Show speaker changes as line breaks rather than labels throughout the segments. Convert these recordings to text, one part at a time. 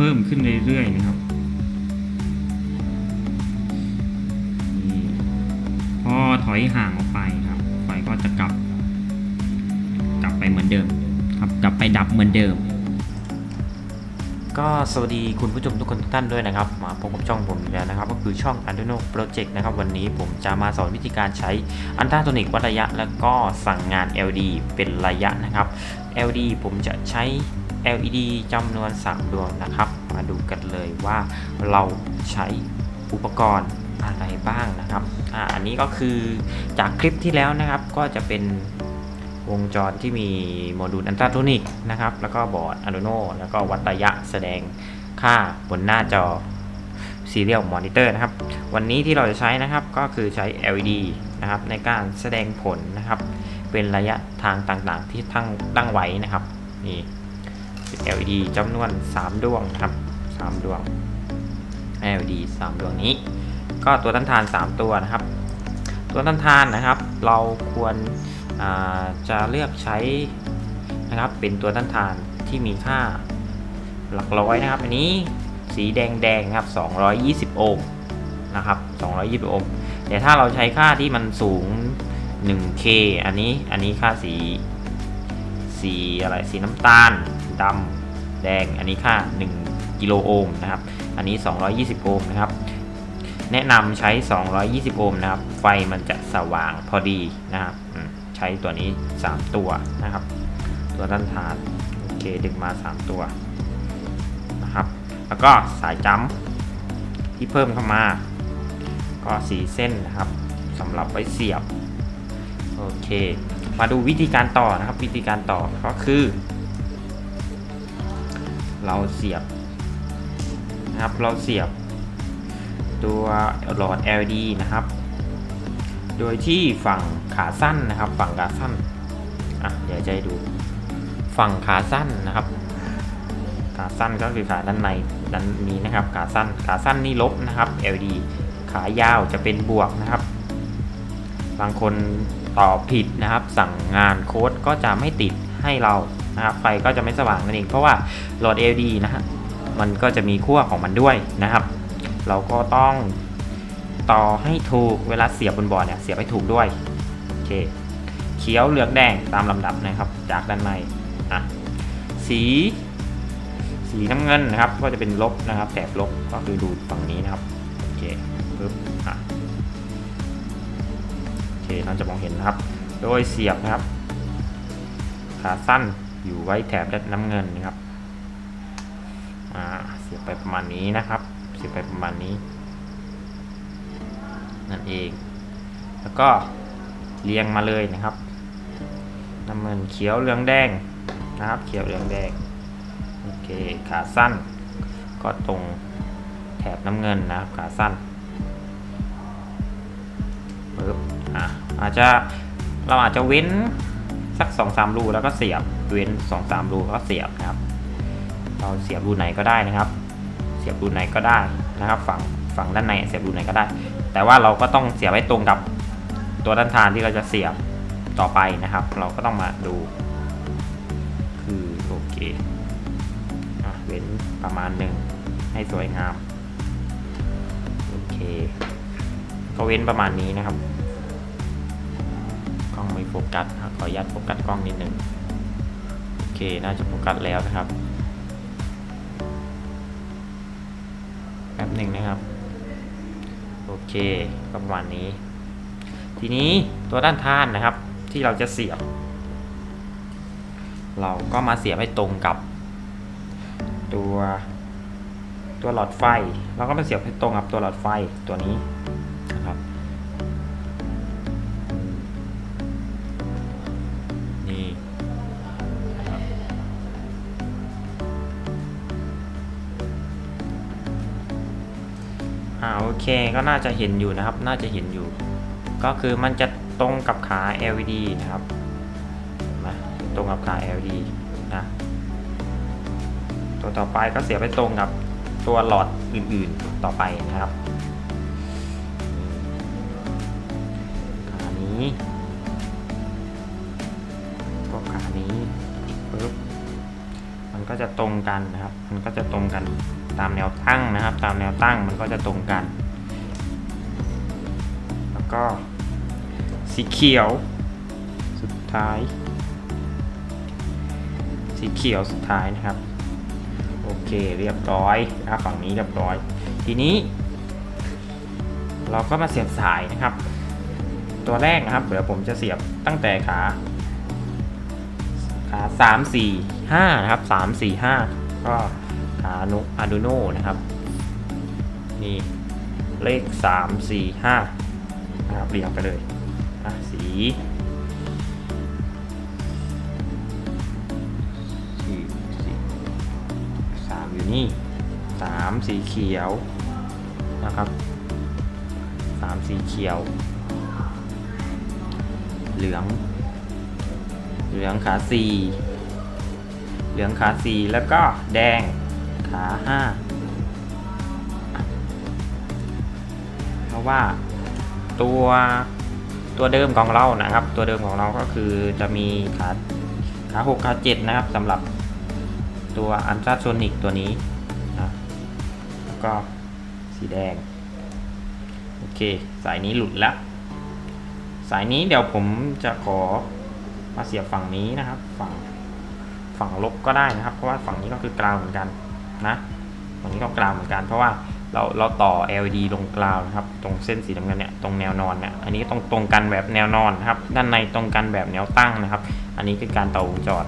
เพิ่มขึ้นเรื่อยๆนะครับพอถอยห่างออกไปครับไฟก็จะกลับ กลับไปเหมือนเดิมครับกลับไปดับเหมือนเดิม
ก็สวัสดีคุณผู้ชมทุกคนทุกท่านด้วยนะครับ มาพบกับช่องผมอีกแล้วนะครับ ก็คือช่อง Arduino Project นะครับ วันนี้ผมจะมาสอนวิธีการใช้อันตราโทนิกวัดระยะ แล้วก็สั่งงาน LED เป็นระยะนะครับ LED ผมจะใช้ LED จำนวน 3 ดวงนะครับ มาดูกันเลยว่าเราใช้อุปกรณ์อะไรบ้างนะครับอ่าอันนี้ก็คือจากคลิปที่แล้วนะครับก็จะเป็นวงจรที่มีโมดูลอันตราโทนิกนะครับ แล้วก็บอร์ด Arduino แล้วก็วัดระยะแสดงค่าบนหน้าจอ Serial Monitor นะครับ วันนี้ที่เราจะใช้นะครับก็คือใช้ LED นะครับในการแสดงผลนะครับ เป็นระยะทางต่างๆที่ตั้งตั้งไว้นะครับนี่ LED จำนวน 3 ดวงครับ 3 ดวง LED 3 ดวงนี้ ก็ตัวต้านทาน 3 ตัวนะครับ ตัวต้านทานนะครับ เราควรจะเลือกใช้นะครับเป็นตัวต้านทานที่มีค่าหลักร้อยนะครับ อันนี้สีแดงแดงๆครับ 220 โอห์มนะครับ 220 โอห์มแต่ถ้าเราใช้ค่าที่มันสูง 1K อันนี้ อันนี้ค่าสี สีอะไร สีน้ำตาล ดำแดงอันนี้ค่า 1 กิโลโอห์มนะครับ อันนี้ 220 โอห์มนะครับ แนะนำใช้ 220 โอห์มนะครับ ไฟมันจะสว่างพอดีนะครับ ใช้ตัวนี้ 3 ตัวนะครับ ตัวต้านทาน โอเค ดึงมา 3 ตัวนะครับ แล้วก็สายจัมที่เพิ่มเข้ามา ก็สีเส้นนะครับสำหรับไว้เสียบ โอเค มาดูวิธีการต่อนะครับ วิธีการต่อก็คือ เราเสียบนะครับ เราเสียบ ตัวหลอด LED นะครับ โดยที่ฝั่งขาสั้นนะครับ ฝั่งขาสั้นอะเดี๋ยวจะให้ดู ฝั่งขาสั้นนะครับ ขาสั้นก็คือขาด้านในด้านนี้นะครับ ขาสั้น ขาสั้นนี่ลบนะครับ LED ขายาวจะเป็นบวกนะครับ บางคนตอบผิดนะครับ สั่งงานโค้ดก็จะไม่ติดให้เรา นะครับไฟก็จะไม่สว่างนั่นเองเพราะว่าหลอด LED นะฮะมันก็จะมีขั้วของมันด้วยนะครับ เราก็ต้องต่อให้ถูกเวลาเสียบบนบอร์ดเนี่ยเสียบให้ถูกด้วยโอเคเขียวเหลืองแดงตามลำดับนะครับ จากด้านในอะสีสีน้ำเงินนะครับ ก็จะเป็นลบนะครับแถบลบก็คือดูฝั่งนี้นะครับโอเคปึ๊บอะโอเคเราจะมองเห็นนะครับ โดยเสียบนะครับ ขาสั้น อยู่ไว้แถบด้านน้ำเงินนะครับเสียบไปประมาณนี้นะครับ เสียบไปประมาณนี้ นั่นเอง แล้วก็เรียงมาเลยนะครับ น้ำเงินเขียวเหลืองแดงนะครับ เขียวเหลืองแดง โอเค ขาสั้น ก็ตรงแถบน้ำเงินนะครับขาสั้นปึ๊บอะอาจจะเราอาจจะเว้น สัก2อสามรูแล้วก็เสียบเว้น2อสามรูแล้วก็เสียบนะครับ เราเสียบรูไหนก็ได้นะครับ เสียบรูไหนก็ได้นะครับฝั่งฝั่งด้านในเสียบรูไหนก็ได้ แต่ว่าเราก็ต้องเสียบให้ตรงกับตัวด้านทานที่เราจะเสียบต่อไปนะครับ เราก็ต้องมาดู คือโอเคอเว้นประมาณหนึ่งให้สวยงามโอเคก็เว้นประมาณนี้นะครับ องไม่โฟกัสขออนุญาตโฟกัสกล้องนิดหนึ่งโอเคน่าจะโฟกัสแล้วนะครับแป๊บหนึ่งนะครับโอเคก็ประมาณนี้ ทีนี้ตัวด้านท่านนะครับที่เราจะเสียบ เราก็มาเสียบให้ตรงกับ ตัวตัวหลอดไฟ เราก็มาเสียบให้ตรงกับตัวหลอดไฟตัวนี้ เคก็น่าจะเห็นอยู่นะครับ น่าจะเห็นอยู่ ก็คือมันจะตรงกับขา LED นะครับนะตรงกับขา LED นะตัวต่อไปก็เสียไปตรงกับตัวหลอดอื่นๆต่อไปนะครับขานี้ก็ขานี้ปึ๊บมันก็จะตรงกันนะครับ มันก็จะตรงกันตามแนวตั้งนะครับ ตามแนวตั้งมันก็จะตรงกัน ก็ สีเขียว สุดท้าย สีเขียวสุดท้ายนะครับ โอเคเรียบร้อยนะฝั่งนี้เรียบร้อย ทีนี้ เราก็มาเสียบสายนะครับ ตัวแรกนะครับ เดี๋ยวผมจะเสียบตั้งแต่ขาขาสามสี่ห้านะครับสามสี่ห้าก็ขานุอาดูโนนะครับ นี่ เลขสามสี่ห้า นะครับเรียงไปเลยอะสี สี่สี่สามอยู่นี่สามสีเขียวนะครับสามสีเขียว เหลือง เหลืองขาสี่เหลืองขาสี่แล้วก็แดงขาห้าเพราะว่า ตัวตัวเดิมของเรานะครับ ตัวเดิมของเราก็คือจะมีขาขาหกขาเจ็ดนะครับสำหรับตัวอันตราโซนิกตัวนี้นะแล้วก็สีแดง โอเค สายนี้หลุดแล้ว สายนี้เดี๋ยวผมจะขอมาเสียบฝั่งนี้นะครับ ฝั่งฝั่งลบก็ได้นะครับ เพราะว่าฝั่งนี้ก็คือกราวเหมือนกันนะฝั่งนี้ก็กราวเหมือนกันเพราะว่า เราเราต่อ LED ลงกราวนะครับ ตรงเส้นสีน้ำเงินเนี่ยตรงแนวนอนเนี่ยอันนี้ตรงตรงกันแบบแนวนอนนะครับ ด้านในตรงกันแบบแนวตั้งนะครับ อันนี้คือการต่อวงจร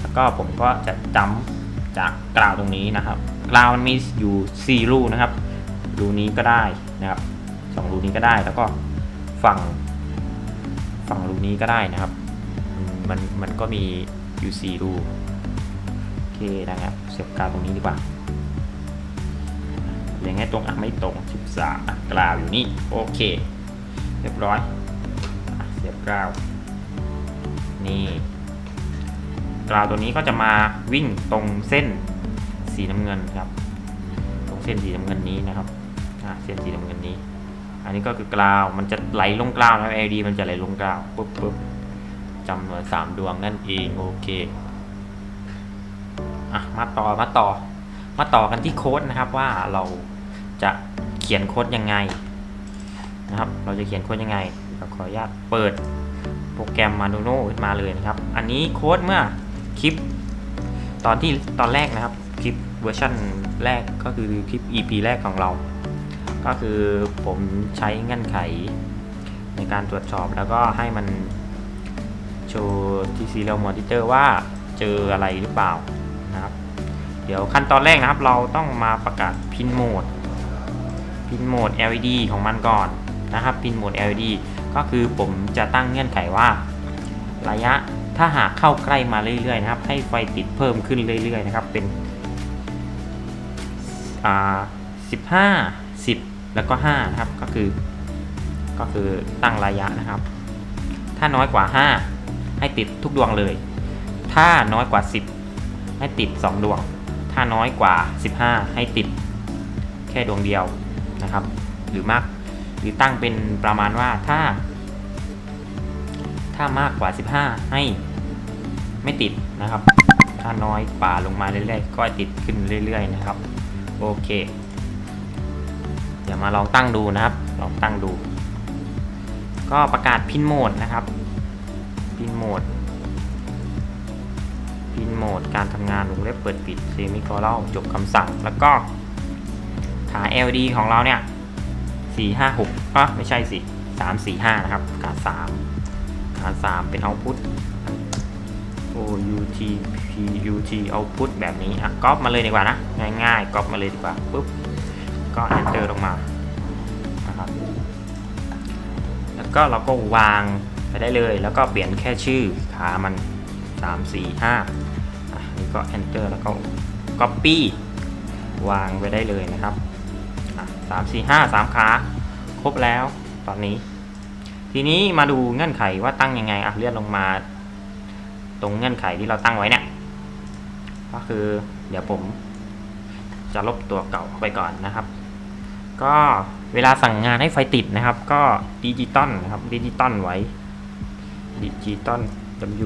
แล้วก็ผมก็จะจำจากกราวตรงนี้นะครับกราวมันมีอยู่4รูนะครับรูนี้ก็ได้นะครับสองรูนี้ก็ได้แล้วก็ฝั่งฝั่งรูนี้ก็ได้นะครับ มันมันก็มีอยู่สี่รูโอเคนะครับเสียบกาวตรงนี้ดีกว่า ย่างไงตรงอะไม่ตรง 13อะกราวอยู่นี่โอเค เรียบร้อยเสียบกราวนี่กราวตัวนี้ก็จะมาวิ่งตรงเส้นสีน้ำเงินครับ ตรงเส้นสีน้ำเงินนี้นะครับอะเส้นสีน้ำเงินนี้ อันนี้ก็คือกราวมันจะไหลลงกราวนะครับ LED มันจะไหลลงกราวปุ๊บปุ๊บจำนวนสามดวงนั่นเองโอเคอะมาต่อมาต่อมาต่อกันที่โค้ดนะครับว่าเรา จะเขียนโค้ดยังไงนะครับ เราจะเขียนโค้ดยังไงเราขออนุญาตเปิดโปรแกรม Arduino ขึ้นมาเลยนะครับ อันนี้โค้ดเมื่อคลิปตอนที่ตอนแรกนะครับคลิปเวอร์ชันแรกก็คือคลิป EP แรกของเรา ก็คือผมใช้เงื่อนไขในการตรวจสอบแล้วก็ให้มันโชว์ที่ Serial Monitor ว่าเจออะไรหรือเปล่านะครับ เดี๋ยวขั้นตอนแรกนะครับเราต้องมาประกาศพินโหมด พินโหมด LED ของมันก่อนนะครับพินโหมด LED ก็คือผมจะตั้งเงื่อนไขว่า ระยะถ้าหากเข้าใกล้มาเรื่อยๆนะครับ ให้ไฟติดเพิ่มขึ้นเรื่อยๆนะครับเป็นอ่า15 10 แล้วก็5นะครับก็คือ ก็คือตั้งระยะนะครับ ถ้าน้อยกว่า 5 ให้ติดทุกดวงเลย ถ้าน้อยกว่า 10 ให้ติด 2 ดวง ถ้าน้อยกว่า 15 ให้ติดแค่ดวงเดียว นะครับ หรือมากหรือตั้งเป็นประมาณว่าถ้า ถ้ามากกว่า 15 ให้ไม่ติดนะครับ ถ้าน้อยกว่าลงมาเรื่อยๆ ก็ติดขึ้นเรื่อย ๆ นะครับ โอเค เดี๋ยวมาลองตั้งดูนะครับ ลองตั้งดู ก็ประกาศพินโหมดนะครับ พินโหมดพินโหมดการทำงานวงเล็บเปิดปิดเซมิโคลจบคำสั่งแล้วก็ LD ของเราเนี่ย4 5 6ก็ไม่ใช่สิ3 4 5นะครับขา3ขา3เป็น output O U T P U T output แบบนี้อะก๊อปมาเลยดีกว่านะ ง่ายๆก๊อปมาเลยดีกว่าปุ๊บก็ enter ลงมานะครับแล้วก็เราก็วางไปได้เลย แล้วก็เปลี่ยนแค่ชื่อขามัน 3 4 5อะนี่ก็ enter แล้วก็ copy วางไปได้เลยนะครับ อะ3 4 5 3ขา ครบแล้วตอนนี้ ทีนี้มาดูเงื่อนไขว่าตั้งยังไงอะเลื่อนลงมา ตรงเงื่อนไขที่เราตั้งไว้เนี่ยก็คือเดี๋ยวผมจะลบตัวเก่าไปก่อนนะครับ ก็เวลาสั่งงานให้ไฟติดนะครับ ก็ดิจิตอลนะครับดิจิตอลไว้ดิจิตอล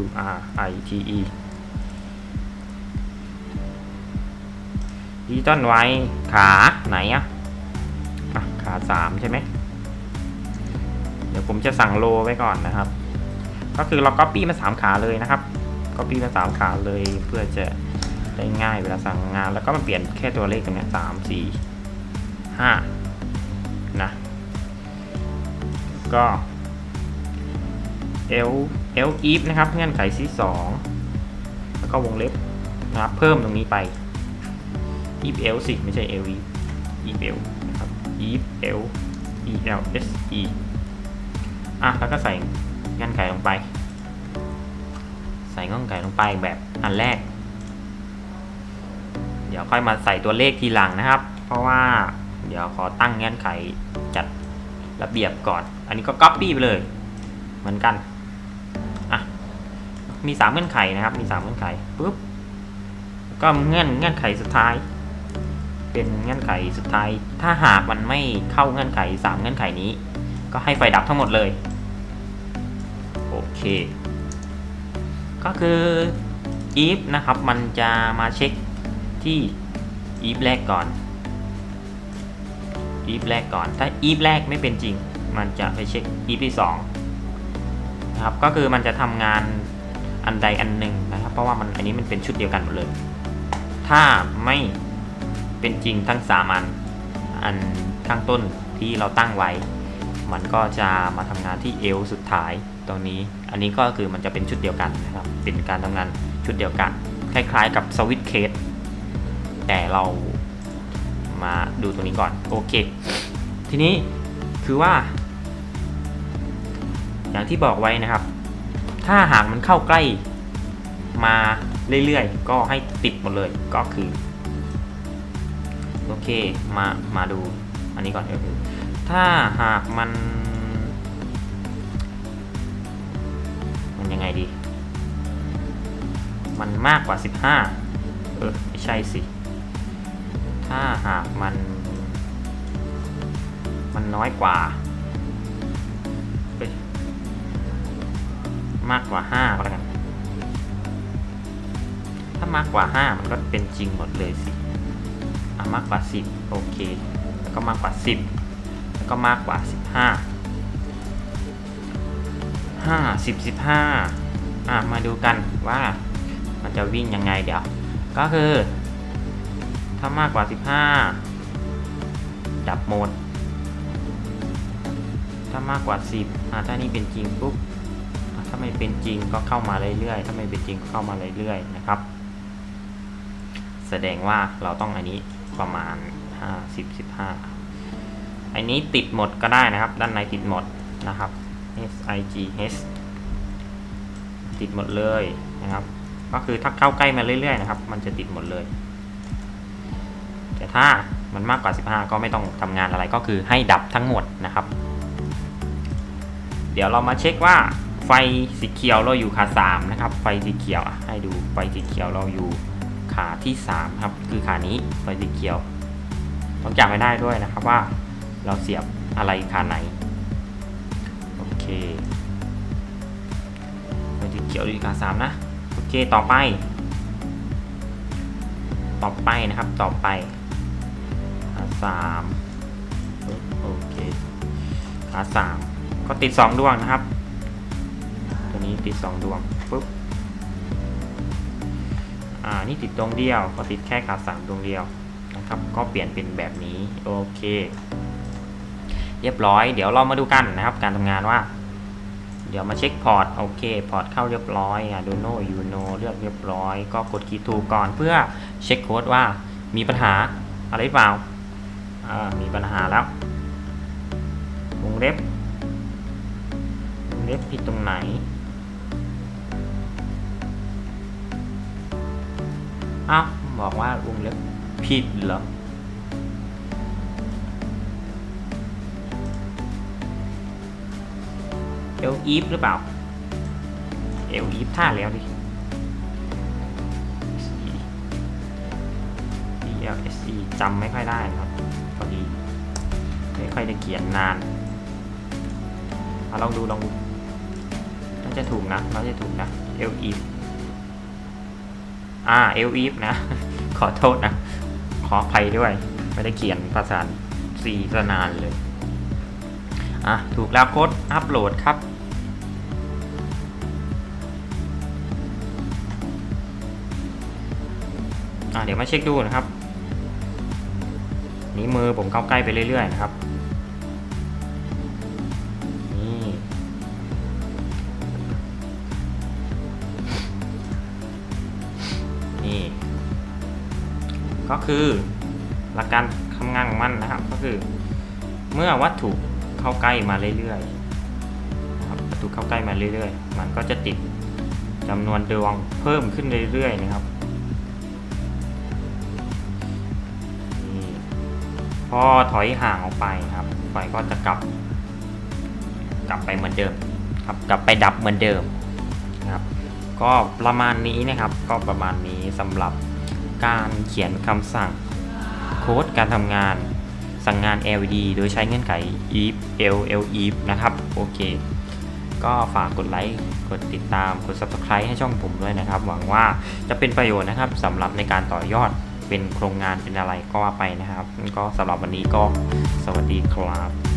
W R I T E ดิจิตอลไว้ขาไหนอะอะ ขาสามใช่ไหม เดี๋ยวผมจะสั่งโลไว้ก่อนนะครับ ก็คือเราก็ปี้มาสามขาเลยนะครับ ก็ปี้มาสามขาเลยเพื่อจะได้ง่ายเวลาสั่งงาน แล้วก็มาเปลี่ยนแค่ตัวเลขตรงนี้สามสี่ห้านะก็ L L if นะครับเงื่อนไขที่สองแล้วก็วงเล็บนะครับเพิ่มตรงนี้ไป if L สิไม่ใช่ L if if L นะครับ if L E L S E อะแล้วก็ใส่เงื่อนไขลงไป ใส่เงื่อนไขลงไปแบบอันแรก เดี๋ยวค่อยมาใส่ตัวเลขทีหลังนะครับ เพราะว่าเดี๋ยวขอตั้งเงื่อนไขจัดระเบียบก่อน อันนี้ก็ copy ไปเลย เหมือนกัน อะ มีสามเงื่อนไขนะครับ มีสามเงื่อนไขปุ๊บ ก็เงื่อนเงื่อนไขสุดท้าย เป็นเงื่อนไขสุดท้าย ถ้าหากมันไม่เข้าเงื่อนไขสามเงื่อนไขนี้ ก็ให้ไฟดับทั้งหมดเลย โอเค ก็คือ if นะครับ มันจะมาเช็คที่ if แรกก่อน if แรกก่อน ถ้า if แรกไม่เป็นจริง มันจะไปเช็ค if ที่สองนะครับ ก็คือมันจะทำงานอันใดอันหนึ่งนะครับ เพราะว่ามันอันนี้มันเป็นชุดเดียวกันหมดเลย ถ้าไม่ เป็นจริงทั้งสามอันอันข้างต้นที่เราตั้งไว้ มันก็จะมาทำงานที่เอลสุดท้ายตรงนี้ อันนี้ก็คือมันจะเป็นชุดเดียวกันนะครับ เป็นการทำงานชุดเดียวกัน คล้ายๆกับสวิตช์เคสแต่เรามาดูตรงนี้ก่อนโอเค ทีนี้คือว่า อย่างที่บอกไว้นะครับ ถ้าหากมันเข้าใกล้มาเรื่อยๆ ก็ให้ติดหมดเลยก็คือ โอเคมามาดูอันนี้ก่อนก็คือ ถ้าหากมัน มันยังไงดี มันมากกว่า 15 เออ ไม่ใช่สิ ถ้าหากมัน มันน้อยกว่าเอ้ยมากกว่า5ก็แล้วกันถ้ามากกว่า 5 มันก็เป็นจริงหมดเลยสิ มากกว่า 10 โอเค แล้วก็มากกว่า 10 แล้วก็มากกว่า 15 5 10 15อะมาดูกันว่ามันจะวิ่งยังไงเดี๋ยว ก็คือ ถ้ามากกว่า 15 ดับโหมด ถ้ามากกว่า 10อะถ้านี่เป็นจริงปุ๊บถ้าไม่เป็นจริงก็เข้ามาเรื่อยๆ ถ้าไม่เป็นจริงก็เข้ามาเรื่อยๆ นะครับ แสดงว่าเราต้องอันนี้ ประมาณ 50 15 อันนี้ติดหมดก็ได้นะครับ ด้านในติดหมดนะครับ S I G H ติดหมดเลยนะครับ ก็คือถ้าเข้าใกล้มาเรื่อยๆนะครับ มันจะติดหมดเลย แต่ถ้ามันมากกว่า 15 ก็ไม่ต้องทำงานอะไรก็คือให้ดับทั้งหมดนะครับ เดี๋ยวเรามาเช็คว่าไฟสีเขียวเราอยู่ขา3นะครับ ไฟสีเขียวให้ดูไฟสีเขียวเราอยู่ ขาที่3ครับคือขานี้ไฟสีเขียว ต้องจำไว้ได้ด้วยนะครับว่าเราเสียบอะไรขาไหนโอเคไฟสีเขียวอยู่ขา3นะโอเคต่อไป ต่อไปนะครับต่อไปขาสามโอเคขาสามก็ติดสองดวงนะครับ ตัวนี้ติดสองดวงปุ๊บ อ่านี่ติดดวงเดียวก็ติดแค่ขาสามดวงเดียวนะครับ ก็เปลี่ยนเป็นแบบนี้โอเค เรียบร้อยเดี๋ยวเรามาดูกันนะครับ การทำงานว่า เดี๋ยวมาเช็คพอร์ตโอเคพอร์ตเข้าเรียบร้อย Arduino Uno เลือกเรียบร้อย ก็กดคีย์ทูก่อนเพื่อเช็คโค้ดว่ามีปัญหาอะไรเปล่าอ่ามีปัญหาแล้ววงเล็บวงเล็บผิดตรงไหน อ้าวบอกว่าวงเล็บผิดเหรอ เอลอีฟหรือเปล่า เอลอีฟท่าแล้วดิ E L S E จำไม่ค่อยได้ครับพอดีไม่ค่อยได้เขียนนานเอะลองดูลองดูน่าจะถูกนะน่าจะถูกนะ L E อ่า L E นะ ขอโทษนะ ขออภัยด้วย ไม่ได้เขียนภาษาซีซะนานเลย อะ ถูกแล้วโค้ดอัปโหลดครับอะเดี๋ยวมาเช็คดูนะครับ นี้มือผมเข้าใกล้ไปเรื่อยๆนะครับ ก็คือหลักการทำงานของมันนะครับ ก็คือ เมื่อวัตถุเข้าใกล้มาเรื่อยๆนะครับวัตถุเข้าใกล้มาเรื่อยๆ มันก็จะติดจำนวนดวงเพิ่มขึ้นเรื่อยๆนะครับพอถอยห่างออกไปครับไฟก็จะกลับ กลับไปเหมือนเดิมครับ กลับไปดับเหมือนเดิมนะครับ ก็ประมาณนี้นะครับ ก็ประมาณนี้สำหรับ การเขียนคำสั่ง โค้ดการทำงาน สั่งงาน LED โดยใช้เงื่อนไข if l l if นะครับ โอเค ก็ฝากกดไลค์ กดติดตาม กด subscribe ให้ช่องผมด้วยนะครับ หวังว่าจะเป็นประโยชน์นะครับสำหรับในการต่อยอดเป็นโครงงานเป็นอะไรก็ว่าไปนะครับ ก็สำหรับวันนี้ก็สวัสดีครับ